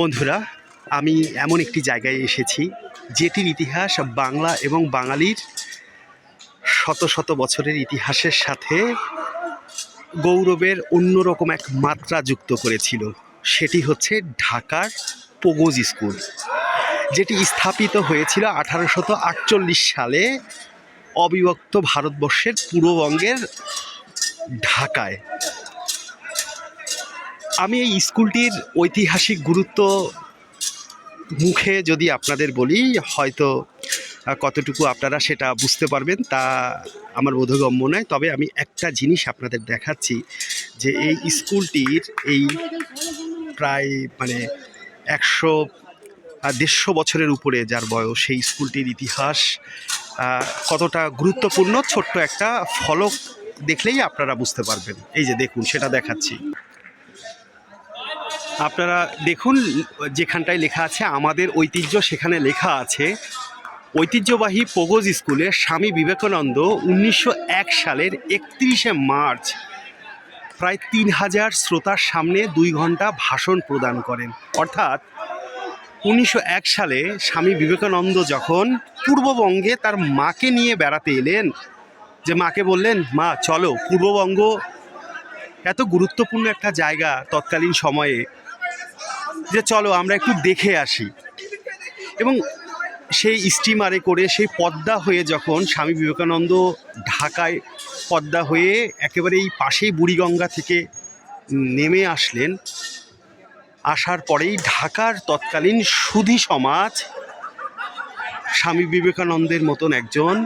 বন্ধুরা, আমি এমন একটি জায়গায় এসেছি, যেটির ইতিহাস বাংলা এবং বাঙালির শত শত বছরের ইতিহাসের সাথে গৌরবের অন্যরকম এক মাত্রা যুক্ত করেছিল। সেটি হচ্ছে ঢাকার পোগোজ স্কুল, যেটি স্থাপিত হয়েছিল আঠারোশত আটচল্লিশ সালে অবিভক্ত ভারতবর্ষের পূর্ববঙ্গের ঢাকায়। আমি এই স্কুলটির ঐতিহাসিক গুরুত্ব মুখে যদি আপনাদের বলি, হয়তো কতটুকু আপনারা সেটা বুঝতে পারবেন, তা আমার বোধগম্য নয়। তবে আমি একটা জিনিস আপনাদের দেখাচ্ছি, যে এই স্কুলটির এই প্রায় মানে একশো দেড়শো বছরের উপরে যার বয়স, সেই স্কুলটির ইতিহাস কতটা গুরুত্বপূর্ণ, ছোট্ট একটা ফলক দেখলেই আপনারা বুঝতে পারবেন। এই যে দেখুন, সেটা দেখাচ্ছি। আপনারা দেখুন যেখানটায় লেখা আছে, আমাদের ঐতিহ্য সেখানে লেখা আছে, ঐতিহ্যবাহী পোগোজ স্কুলে স্বামী বিবেকানন্দ উনিশশো এক সালের একত্রিশে মার্চ প্রায় তিন হাজার শ্রোতার সামনে দুই ঘণ্টা ভাষণ প্রদান করেন। অর্থাৎ উনিশশো এক সালে স্বামী বিবেকানন্দ যখন পূর্ববঙ্গে তার মাকে নিয়ে বেড়াতে এলেন, যে মাকে বললেন, মা, চলো, পূর্ববঙ্গ এত গুরুত্বপূর্ণ একটা জায়গা তৎকালীন সময়ে যে চলো, আমরা একটু দেখে আসি। এবং সেই স্টিমারে করে সেই পদ্মা হয়ে যখন স্বামী বিবেকানন্দ ঢাকায় পদ্মা হয়ে একেবারে এই পাশেই বুড়িগঙ্গা থেকে নেমে আসলেন, আসার পরেই ঢাকার তৎকালীন সুধী সমাজ স্বামী বিবেকানন্দের মতন একজন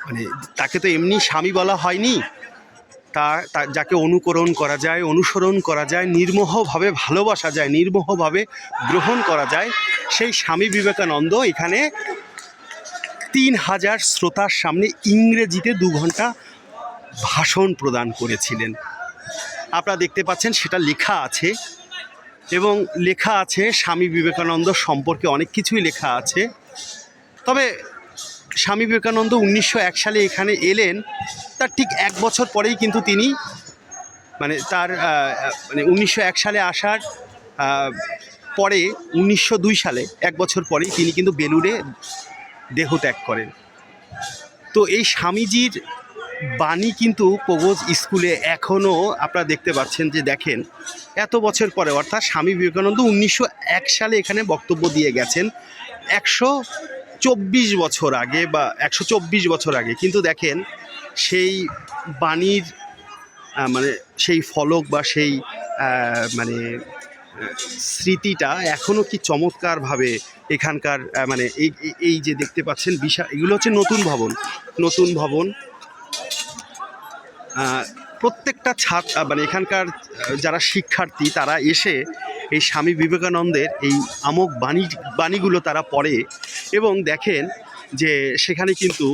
মানে তাকে তো এমনি স্বামী বলা হয়নি তা যাকে অনুকরণ করা যায়, অনুসরণ করা যায়, নির্মোহভাবে ভালোবাসা যায়, নির্মোহভাবে গ্রহণ করা যায়, সেই স্বামী বিবেকানন্দ এখানে তিন হাজার শ্রোতার সামনে ইংরেজিতে দু ঘণ্টা ভাষণ প্রদান করেছিলেন। আপনারা দেখতে পাচ্ছেন সেটা লেখা আছে এবং লেখা আছে স্বামী বিবেকানন্দ সম্পর্কে অনেক কিছুই লেখা আছে। তবে স্বামী বিবেকানন্দ উনিশশো এক সালে এখানে এলেন। তার ঠিক এক বছর পরেই কিন্তু তিনি মানে তার মানে উনিশশো এক সালে আসার পরে, উনিশশো দুই সালে, এক বছর পরেই তিনি কিন্তু বেলুড়ে দেহত্যাগ করেন। তো এই স্বামীজির বাণী কিন্তু প্রবোজ স্কুলে এখনও আপনারা দেখতে পাচ্ছেন যে দেখেন, এত বছর পরে, অর্থাৎ স্বামী বিবেকানন্দ উনিশশো এক সালে এখানে বক্তব্য দিয়ে গেছেন। একশো চব্বিশ বছর আগে বা একশো চব্বিশ বছর আগে, কিন্তু দেখেন সেই বাণীর মানে সেই ফলক বা সেই মানে স্মৃতিটা এখনও কি চমৎকারভাবে এখানকার মানে এই, এই- যে দেখতে পাচ্ছেন বিশাল এগুলো হচ্ছে নতুন ভবন। নতুন ভবন। প্রত্যেকটা ছাত্র মানে এখানকার যারা শিক্ষার্থী, তারা এসে এই স্বামী বিবেকানন্দের এই আমক বাণী, বাণীগুলো তারা পড়ে। এবং দেখেন যে সেখানে কিন্তু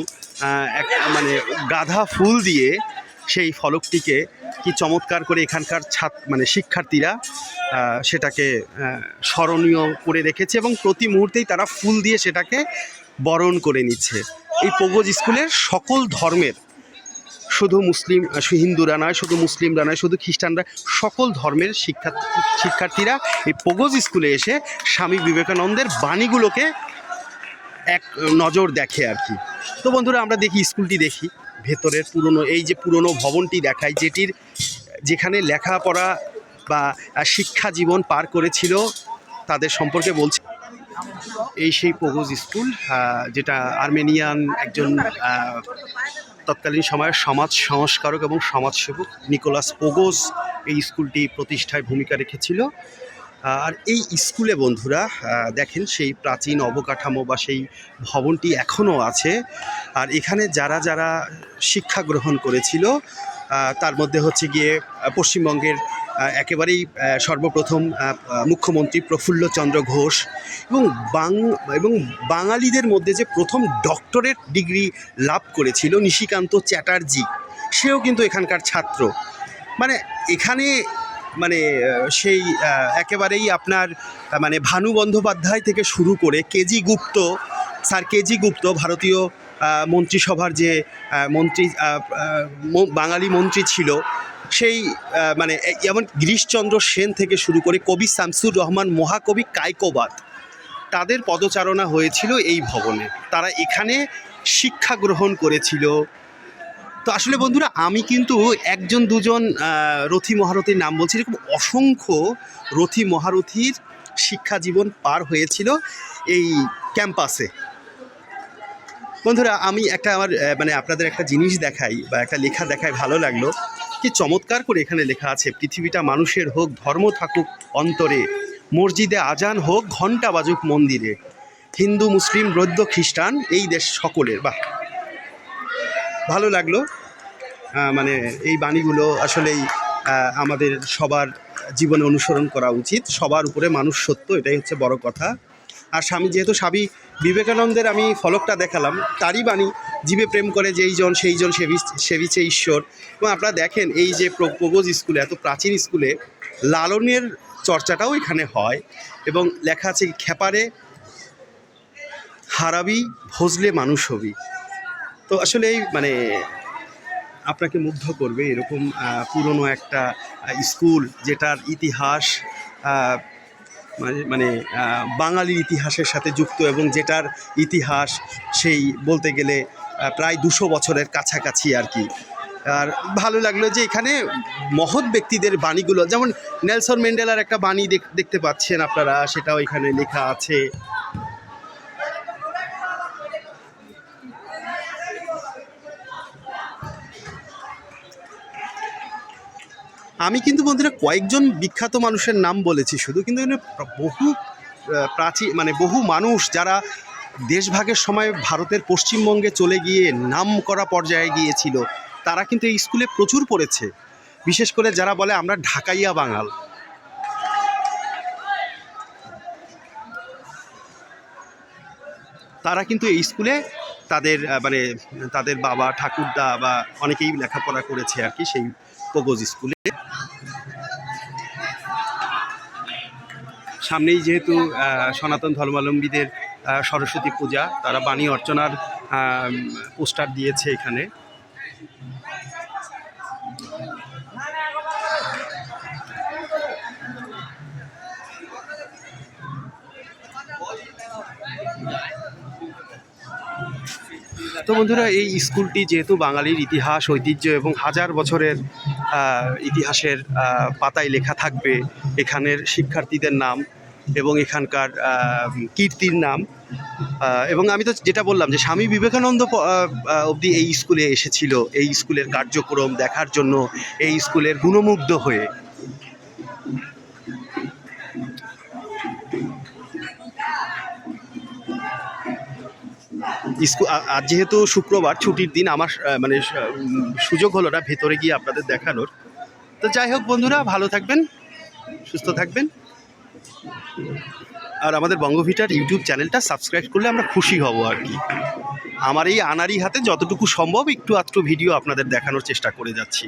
এক মানে গাধা ফুল দিয়ে সেই ফলকটিকে কি চমৎকার করে এখানকার ছাত্র মানে শিক্ষার্থীরা সেটাকে স্মরণীয় করে রেখেছে এবং প্রতি মুহূর্তেই তারা ফুল দিয়ে সেটাকে বরণ করে নিচ্ছে। এই পগজ স্কুলের সকল ধর্মের, শুধু মুসলিম হিন্দুরা নয়, শুধু মুসলিমরা নয়, শুধু খ্রিস্টানরা, সকল ধর্মের শিক্ষার্থী, শিক্ষার্থীরা এই পগজ স্কুলে এসে স্বামী বিবেকানন্দের বাণীগুলোকে এক নজর দেখে আর কি। তো বন্ধুরা, আমরা দেখি, স্কুলটি দেখি। ভেতরের পুরনো, এই যে পুরনো ভবনটি দেখায়, যেটির, যেখানে লেখাপড়া বা শিক্ষা জীবন পার করেছিল, তাদের সম্পর্কে বলছি। এই সেই পগজ স্কুল যেটা আর্মেনিয়ান একজন তৎকালীন সময়ের সমাজ সংস্কারক এবং সমাজসেবক নিকোলাস পোগোস এই স্কুলটি প্রতিষ্ঠায় ভূমিকা রেখেছিল। আর এই স্কুলে বন্ধুরা দেখেন সেই প্রাচীন অবকাঠামো বা সেই ভবনটি এখনও আছে। আর এখানে যারা যারা শিক্ষা গ্রহণ করেছিল তার মধ্যে হচ্ছে গিয়ে পশ্চিমবঙ্গের একেবারেই সর্বপ্রথম মুখ্যমন্ত্রী প্রফুল্লচন্দ্র ঘোষ এবং বাং, এবং বাঙালিদের মধ্যে যে প্রথম ডক্টরেট ডিগ্রি লাভ করেছিল নিশিকান্ত চ্যাটার্জি, সেও কিন্তু এখানকার ছাত্র। মানে এখানে মানে সেই একেবারেই আপনার মানে ভানু বন্দ্যোপাধ্যায় থেকে শুরু করে KG Gupta, sir KG Gupta, ভারতীয় মন্ত্রিসভার যে মন্ত্রী বাঙালি মন্ত্রী ছিল, সেই মানে যেমন গিরিশচন্দ্র সেন থেকে শুরু করে কবি শামসুর রহমান, মহাকবি কায়কোবাদ তাদের পদচারণা হয়েছিল এই ভবনে। তারা এখানে শিক্ষা গ্রহণ করেছিল তো আসলে বন্ধুরা, আমি কিন্তু একজন, দুজন রথী মহারথীর নাম বলছি। এরকম অসংখ্য রথী মহারথীর শিক্ষা জীবন পার হয়েছিল এই ক্যাম্পাসে। বন্ধুরা, আমি একটা আমার মানে আপনাদের একটা জিনিস দেখাই বা একটা লেখা দেখাই ভালো লাগল। কি চমৎকার করে এখানে লেখা আছে, পৃথিবীটা মানুষের হোক, ধর্ম থাকুক অন্তরে, মসজিদে আজান হোক, ঘণ্টা বাজুক মন্দিরে, হিন্দু, মুসলিম, বৌদ্ধ, খ্রিস্টান, এই দেশ সকলের। বাহ! ভালো লাগল। মানে এই বাণীগুলো আসলেই আমাদের সবার জীবনে অনুসরণ করা উচিত। সবার উপরে মানুষ সত্য, এটাই হচ্ছে বড় কথা। আর স্বামী, যেহেতু স্বামী বিবেকানন্দের আমি ফলকটা দেখালাম, তারই বাণী, জীবে প্রেম করে যেই জন, সেই জন সেবি সেবিছে ঈশ্বর। এবং আপনারা দেখেন, এই যে প্র- প্রবোজ স্কুলে, এত প্রাচীন স্কুলে লালনের চর্চাটাও এখানে হয়। এবং লেখা আছে, খেপারে হারাবি, ভজলে মানুষ হবি। তো আসলে এই মানে আপনাকে মুগ্ধ করবে এরকম পুরনো একটা স্কুল যেটার ইতিহাস মানে মানে বাঙালির ইতিহাসের সাথে যুক্ত এবং যেটার ইতিহাস সেই বলতে গেলে প্রায় দুশো বছরের কাছাকাছি আর কি। আর ভালো লাগল যে এখানে মহৎ ব্যক্তিদের বাণীগুলো, যেমন নেলসন ম্যান্ডেলার একটা বাণী দেখ- দেখতে পাচ্ছেন আপনারা, সেটাও এখানে লেখা আছে। আমি কিন্তু বন্ধুরা কয়েকজন বিখ্যাত মানুষের নাম বলেছি শুধু, কিন্তু বহু প্রাচীন মানে বহু মানুষ যারা দেশভাগের সময় ভারতের পশ্চিমবঙ্গে চলে গিয়ে নাম করা পর্যায়ে গিয়েছিল, তারা কিন্তু এই স্কুলে প্রচুর পড়েছে। বিশেষ করে যারা বলে আমরা ঢাকাইয়া বাঙাল। তারা কিন্তু এই স্কুলে তাদের মানে তাদের বাবা ঠাকুরদা বা অনেকেই লেখাপড়া করেছে আর কি সেই পগজ স্কুলে। সামনেই যেহেতু সনাতন ধর্মাবলম্বীদের সরস্বতী পূজা, তারা বাণী অর্চনার পোস্টার দিয়েছে এখানে। তো বন্ধুরা, এই স্কুলটি যেহেতু বাঙালির ইতিহাস, ঐতিহ্য এবং হাজার বছরের ইতিহাসের পাতায় লেখা থাকবে এখানের শিক্ষার্থীদের নাম এবং এখানকার কীর্তির নাম। এবং আমি তো যেটা বললাম যে স্বামী বিবেকানন্দ অবধি এই স্কুলে এসেছিল, এই স্কুলের কার্যক্রম দেখার জন্য, এই স্কুলের গুণমুগ্ধ হয়ে। স্কুল আজ যেহেতু শুক্রবার, ছুটির দিন, আমার মানে সুযোগ হলো না ভেতরে গিয়ে আপনাদের দেখানোর। তো যাই হোক বন্ধুরা, ভালো থাকবেন, সুস্থ থাকবেন। আর আমাদের বঙ্গভিটার ইউটিউব চ্যানেলটা সাবস্ক্রাইব করলে আমরা খুশি হব আর কি। আমার এই আনারি হাতে যতটুকু সম্ভব একটু আধটু ভিডিও আপনাদের দেখানোর চেষ্টা করে যাচ্ছি।